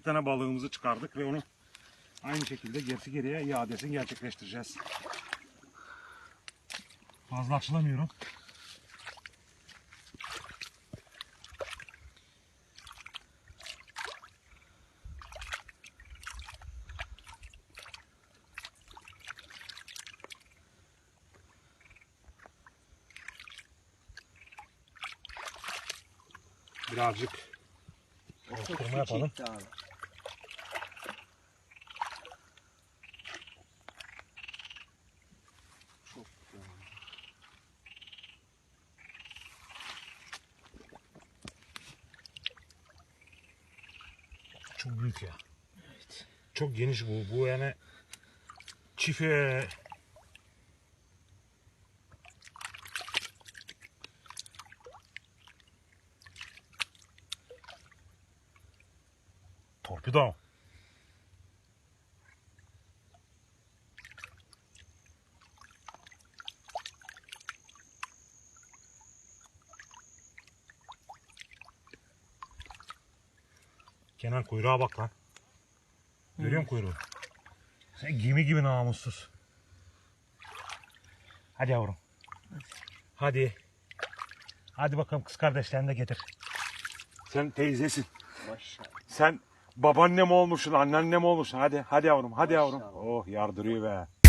tane balığımızı çıkardık ve onu aynı şekilde gerisi geriye iadesini gerçekleştireceğiz. Fazla açılamıyorum. Birazcık kırma yapalım. Abi. Çok güzel. Çok büyük ya. Çok geniş bu. Bu yani çift Torpido. Kenan kuyruğa bak lan. Görüyor musun kuyruğu? Sen gemi gibi namussuz. Hadi yavrum. Hadi. Hadi bakalım kız kardeşlerini de getir. Sen teyzesin. Maşallah. Sen babaannem olmuşsun, anneannem olmuşsun. Hadi, hadi yavrum, hadi yavrum. Oh yardırıyor be.